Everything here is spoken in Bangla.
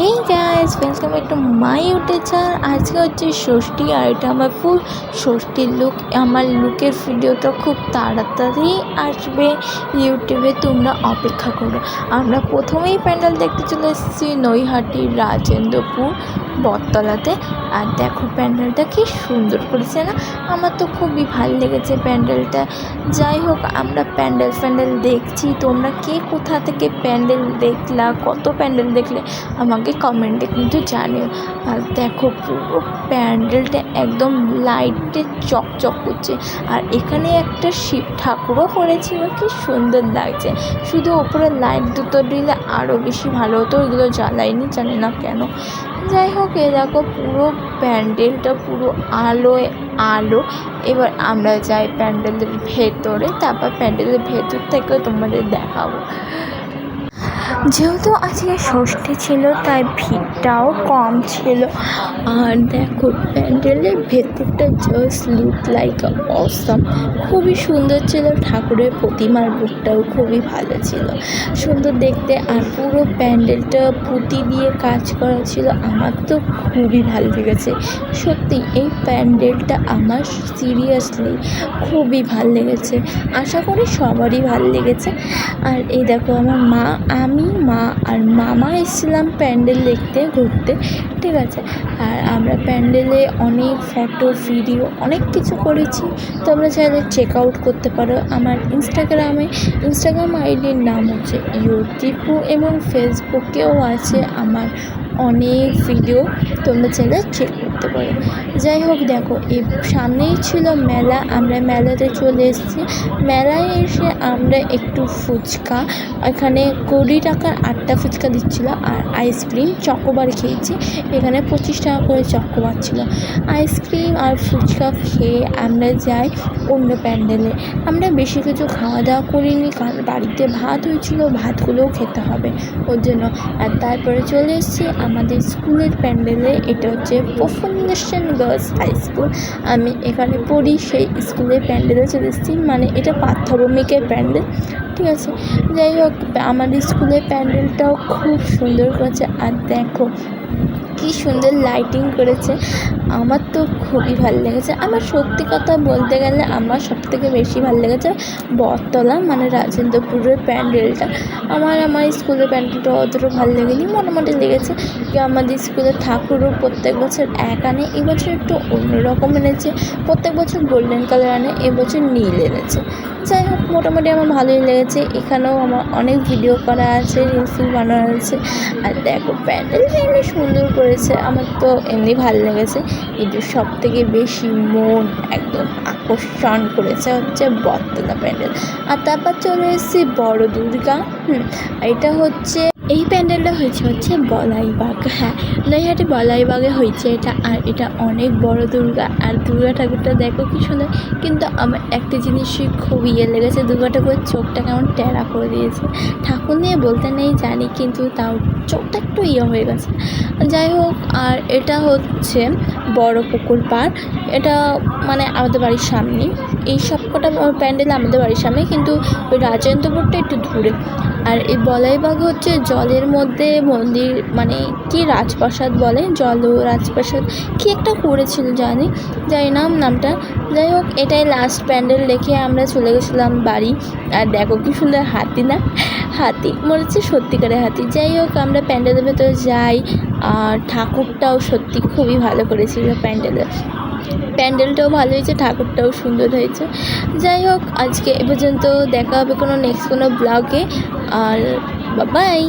Hey guys welcome back to my channel আজকে হচ্ছে ষষ্ঠী, আর এটা আমার ফুল ষষ্ঠীর লুক আমার লুকের ভিডিওটা খুব তাড়াতাড়ি আসবে ইউটিউবে তোমরা অপেক্ষা করো। আমরা প্রথমেই প্যান্ডেল দেখতে চলে এসেছি নৈহাটি রাজেন্দ্রপুর। বটতলাতে। আর দেখো প্যান্ডেলটা কি সুন্দর করেছে না? আমার তো খুবই ভালো লেগেছে প্যান্ডেলটা। যাই হোক, আমরা প্যান্ডেল ফ্যান্ডেল দেখছি। তোমরা কে কোথা থেকে প্যান্ডেল দেখলা, কত প্যান্ডেল দেখলে, আমাকে কমেন্টে কিন্তু জানিও। আর দেখো পুরো প্যান্ডেলটা একদম লাইটে চকচক করছে। আর এখানে একটা শিব ঠাকুরও করেছিল কি সুন্দর লাগছে। শুধু ওপরে লাইট দুটো দিলে আরও বেশি ভালো হতো, ওইগুলো জ্বালাইনি, জানি না কেন। যাই হোক, এ দেখো পুরো প্যান্ডেলটা পুরো আলোয় আলো। এবার আমরা যাই প্যান্ডেলের ভেতরে, তারপর প্যান্ডেলের ভেতর থেকে তোমাদের দেখাবো। যেহেতু আজকে ষষ্ঠী ছিল, তাই ভিড়টাও কম ছিল। আর দেখো, প্যান্ডেলের ভেতরটা জাস্ট লুক লাইক অসম খুবই সুন্দর ছিল, ঠাকুরের প্রতিমার বুকটাও খুবই ভালো ছিল। সুন্দর দেখতে, আর পুরো প্যান্ডেলটা পুঁতি দিয়ে কাজ করা ছিল, আমার তো খুবই ভালো লেগেছে। সত্যি, এই প্যান্ডেলটা আমার সিরিয়াসলি খুবই ভালো লেগেছে। আশা করি সবারই ভালো লেগেছে। আর এই দেখো, আমার মা, আমি মা আর মামা এসেছিলাম প্যান্ডেল দেখতে, ঘুরতে, ঠিক আছে? আর আমরা প্যান্ডেলে অনেক ফটো, ভিডিও, অনেক কিছু করেছি। তোমরা চাইলে চেক আউট করতে পারো। আমার ইনস্টাগ্রামে ইনস্টাগ্রাম আইডির নাম হচ্ছে ইউটিউব এবং ফেসবুকেও আছে আমার অনেক ভিডিও তোমরা চাইলে চেক করতে পারো। যাই হোক, দেখো এই সামনেই ছিল মেলা, আমরা মেলাতে চলে এসেছি। মেলায় এসে আমরা একটু ফুচকা, এখানে কুড়ি টাকার আটটা ফুচকা দিচ্ছিল আর আইসক্রিম চকোবার খেয়েছি। এখানে পঁচিশ টাকা করে চকোবার ছিল। আইসক্রিম আর ফুচকা খেয়ে আমরা যাই অন্য প্যান্ডেলে। আমরা বেশি কিছু খাওয়া দাওয়া করিনি, কারণ বাড়িতে ভাত হয়েছিল, ভাতগুলোও খেতে হবে, ওর জন্য। আর তারপরে চলে এসেছি আমাদের স্কুলের প্যান্ডেলে এটা হচ্ছে প্রফুল্লেশন গার্লস হাই স্কুল। আমি এখানে পড়ি সেই স্কুলের প্যান্ডেলে চলে এসেছি। মানে এটা পার্থভূমিকের প্যান্ডেল, ঠিক আছে? যাই হোক, আমাদের স্কুলের প্যান্ডেলটাও খুব সুন্দর করেছে। আর দেখো কী সুন্দর লাইটিং করেছে। আমার তো খুবই ভালো লেগেছে। আমার সত্যি কথা বলতে গেলে আমার সবথেকে বেশি ভালো লেগেছে বটতলা মানে রাজেন্দ্রপুরের প্যান্ডেলটা। আমার আমার স্কুলের প্যান্ডেলটা অতটা ভালো লেগেনি। মোটামুটি লেগেছে কি আমাদের স্কুলের ঠাকুরও প্রত্যেক বছর এক আনে, এবছর একটু অন্যরকম এনেছে। প্রত্যেক বছর গোল্ডেন কালার আনে, এবছর নীল এনেছে। যাই হোক, মোটামুটি আমার ভালোই লেগেছে। এখানেও আমার অনেক ভিডিও করা আছে রিলস বানানো আছে আর দেখো প্যান্ডেলটা এমনি সুন্দর করেছে। আমার তো এমনি ভালো লেগেছে। কিন্তু সব থেকে বেশি মন একদম আকর্ষণ করেছে হচ্ছে বর্তলা প্যান্ডেল। আর তারপর চলে এসেছি বড় দুর্গা, হুম এটা হচ্ছে এই প্যান্ডেলটা হয়েছে হচ্ছে বলাইবাগ। হ্যাঁ নৈহাটি বলাইবাগে হয়েছে এটা। আর এটা অনেক বড় দুর্গা। আর দুর্গা ঠাকুরটা দেখো কি সুন্দর। কিন্তু আমার একটা জিনিসই খুব ইয়ে লেগেছে, দুর্গা ঠাকুরের চোখটা কেমন টেরা করে দিয়েছে। ঠাকুর নিয়ে বলতে নেই, জানি, কিন্তু তাও চোখটা একটু ইয়ে হয়ে গেছে। যাই হোক, আর এটা হচ্ছে বড় পুকুর পাড় এটা মানে আমাদের বাড়ির সামনে। এই সব কটা প্যান্ডেল আমাদের বাড়ির সামনে, কিন্তু ওই রাজেন্দ্রপুরটা একটু দূরে। আর এই বলাইবাগ হচ্ছে জলের মধ্যে মন্দির মানে কি রাজপ্রাসাদ বলে? জল রাজপ্রাসাদ। কি একটা করেছিল জানি? জানি না নামটা। যাই হোক, এটাই লাস্ট প্যান্ডেল দেখে আমরা চলে গেছিলাম বাড়ি। আর দেখো কি সুন্দর হাতি না? হাতি, মনে হচ্ছে সত্যিকারের হাতি। যাই হোক, আমরা প্যান্ডেলের ভেতরে যাই, আর ঠাকুরটাও সত্যি খুবই ভালো করেছিল প্যান্ডেলের প্যান্ডেলটাও ভালো হয়েছে, ঠাকুরটাও সুন্দর হয়েছে। যাই হোক, আজকে এ পর্যন্ত দেখা হবে কোনো নেক্সট কোনো ব্লগে আর বাবাই